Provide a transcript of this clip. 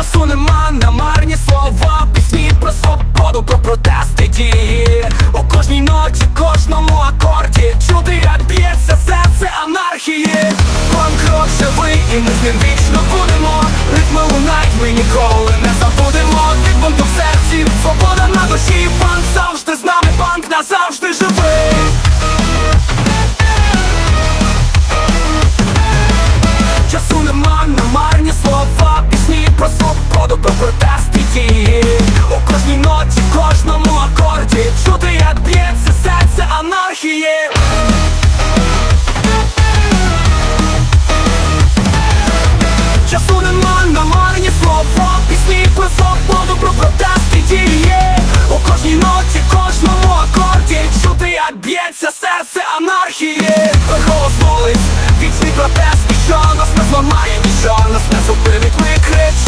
Часу нема на марні слова, пісні про свободу, про протести дії. У кожній ночі, кожному акорді Чути, як б'ється серце анархії. Панк-рок живий, і ми з ним вічно будемо. Ритми лунають, ми ніколи не забудемо. Від бунту в серці, свобода на душі, пан завжди з нами I said I'm